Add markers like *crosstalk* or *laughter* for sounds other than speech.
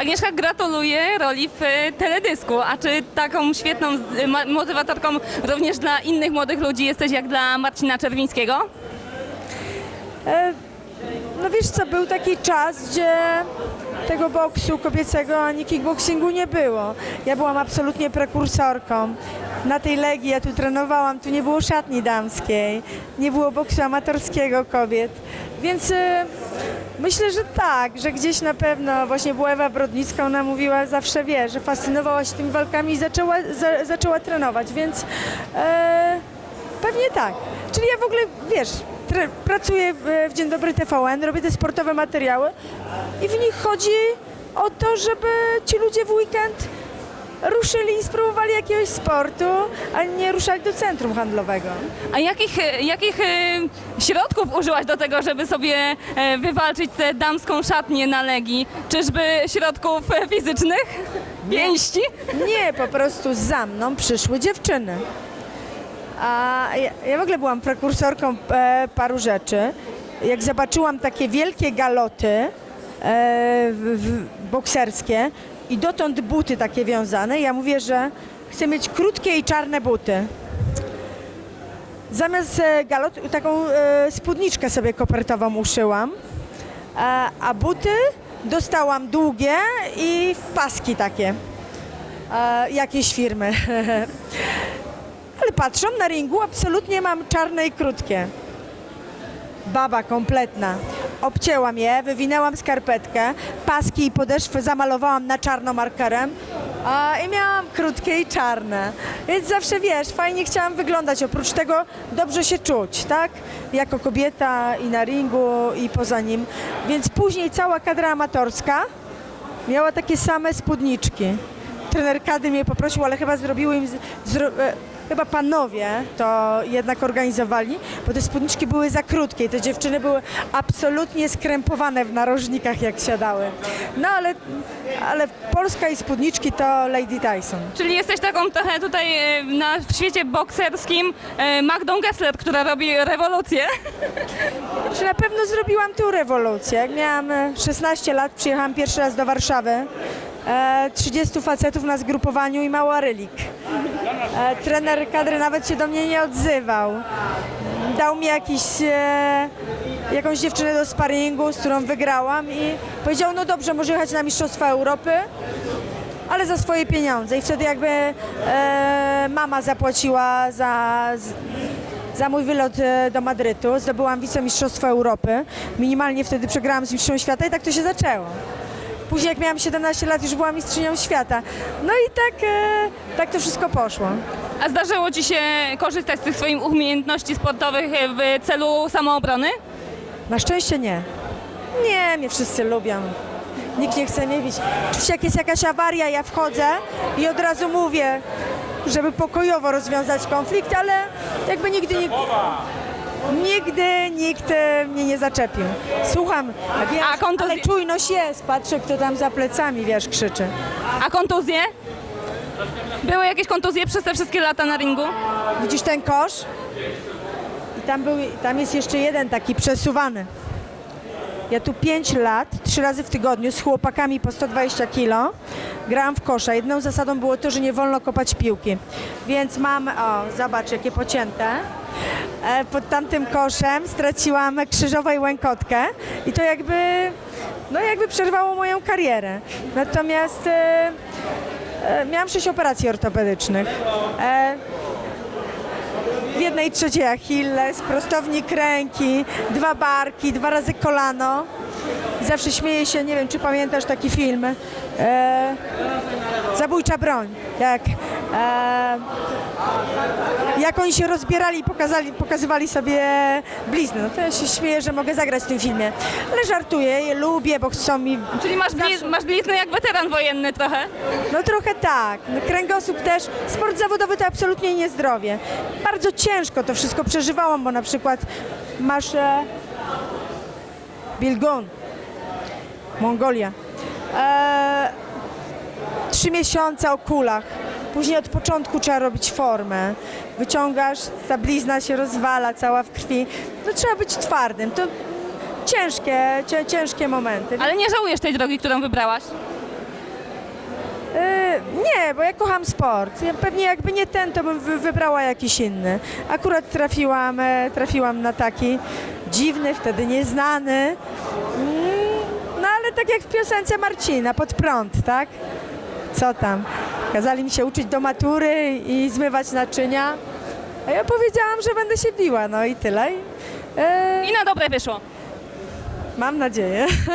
Agnieszka gratuluje roli w e, teledysku. A czy taką świetną e, motywatorką również dla innych młodych ludzi jesteś jak dla Marcina Czerwińskiego? E, No wiesz co, był taki czas, gdzie tego boksu kobiecego ani kickboxingu nie było. Ja byłam absolutnie prekursorką. Na tej Legii ja tu trenowałam, tu nie było szatni damskiej, nie było boksu amatorskiego kobiet. Więc myślę, że tak, że gdzieś na pewno właśnie była Ewa Brodnicka, ona mówiła zawsze, wie, że fascynowała się tymi walkami i zaczęła, za, zaczęła trenować, więc e, Pewnie tak. Czyli ja w ogóle, wiesz, tre- pracuję w, w Dzień Dobry TVN, robię te sportowe materiały i w nich chodzi o to, żeby ci ludzie w weekend ruszyli i spróbowali jakiegoś sportu, a nie ruszali do centrum handlowego. A jakich, e, jakich e, środków użyłaś do tego, żeby sobie e, wywalczyć tę damską szatnię na Legii? Czyżby środków fizycznych? Pięści? Nie, po prostu za mną przyszły dziewczyny. A ja, ja w ogóle byłam prekursorką e, paru rzeczy. Jak zobaczyłam takie wielkie galoty e, w, w, bokserskie i dotąd buty takie wiązane, ja mówię, że chcę mieć krótkie i czarne buty. Zamiast e, galot, taką e, spódniczkę sobie kopertową uszyłam, a, a buty dostałam długie i paski takie e, jakiejś firmy. *laughs* Ale patrzą na ringu, absolutnie mam czarne i krótkie. Baba kompletna. Obcięłam je, wywinęłam skarpetkę, paski i podeszwy zamalowałam na czarno markerem a, i miałam krótkie i czarne. Więc zawsze wiesz, fajnie chciałam wyglądać, oprócz tego dobrze się czuć, tak? Jako kobieta i na ringu i poza nim. Więc później cała kadra amatorska miała takie same spódniczki. Trener Kady mnie poprosił, ale chyba zrobiły im, zro, e, chyba panowie to jednak organizowali, bo te spódniczki były za krótkie i te dziewczyny były absolutnie skrępowane w narożnikach jak siadały. No ale, ale Polska i spódniczki to Lady Tyson. Czyli jesteś taką trochę tutaj e, na, w świecie bokserskim e, Magdą Gessler, która robi rewolucję. *laughs* Czy na pewno zrobiłam tu rewolucję. Jak miałam e, 16 lat, przyjechałam pierwszy raz do Warszawy. E, 30 facetów na zgrupowaniu i mała rylik. E, trener kadry nawet się do mnie nie odzywał. Dał mi jakiś, e, jakąś dziewczynę do sparingu, z którą wygrałam i powiedział, no dobrze, może jechać na Mistrzostwa Europy, ale za swoje pieniądze. I wtedy jakby e, mama zapłaciła za, za mój wylot e, do Madrytu. Zdobyłam wicemistrzostwo Europy. Minimalnie wtedy przegrałam z mistrzą świata i tak to się zaczęło. Później jak miałam 17 lat już byłam mistrzynią świata. No i tak, e, tak to wszystko poszło. A zdarzyło Ci się korzystać z tych swoich umiejętności sportowych w celu samoobrony? Na szczęście nie. Nie, mnie wszyscy lubią. Nikt nie chce mnie bić. Oczywiście jak jest jakaś awaria, ja wchodzę i od razu mówię, żeby pokojowo rozwiązać konflikt, ale jakby nigdy nikt, nigdy nikt e, mnie nie zaczepił. Słucham, wiesz, A kontuzje- ale czujność jest, patrzę kto tam za plecami, wiesz, krzyczy. A kontuzje? Były jakieś kontuzje przez te wszystkie lata na ringu? Widzisz ten kosz? I tam, był, tam jest jeszcze jeden taki przesuwany. Ja tu 5 lat, trzy razy w tygodniu z chłopakami po 120 kilo grałam w kosza. Jedną zasadą było to, że nie wolno kopać piłki. Więc mam, o, zobacz jakie pocięte. E, Pod tamtym koszem straciłam krzyżowa i łękotkę i to jakby, no jakby przerwało moją karierę. Natomiast e, e, miałam sześć operacji ortopedycznych. E, w jednej trzeciej Achilles, prostownik ręki, dwa barki, dwa razy kolano. Zawsze śmieję się, nie wiem czy pamiętasz taki film, e, Zabójcza broń, jak, e, jak oni się rozbierali i pokazali, pokazywali sobie blizny. No to ja się śmieję, że mogę zagrać w tym filmie, ale żartuję, je lubię, bo chcą mi Czyli masz, bli- masz bliznę jak weteran wojenny trochę? no trochę tak. No, Kręgosłup też. Sport zawodowy to absolutnie nie zdrowie. Bardzo ciężko to wszystko przeżywałam, bo na przykład masz e, Bilgun, Mongolia. E, trzy miesiące o kulach. Później od początku trzeba robić formę. Wyciągasz, ta blizna się rozwala cała w krwi. No trzeba być twardym. To ciężkie, cię, ciężkie momenty. Ale nie żałujesz tej drogi, którą wybrałaś? E, nie, bo ja kocham sport. Ja pewnie jakby nie ten, to bym wy- wybrała jakiś inny. Akurat trafiłam, e, trafiłam na taki dziwny, wtedy nieznany. Mm, No ale tak jak w piosence Marcina, pod prąd, tak? Co tam? Kazali mi się uczyć do matury i zmywać naczynia. A ja powiedziałam, że będę się biła, no i tyle. I, e, I na dobre wyszło. mam nadzieję.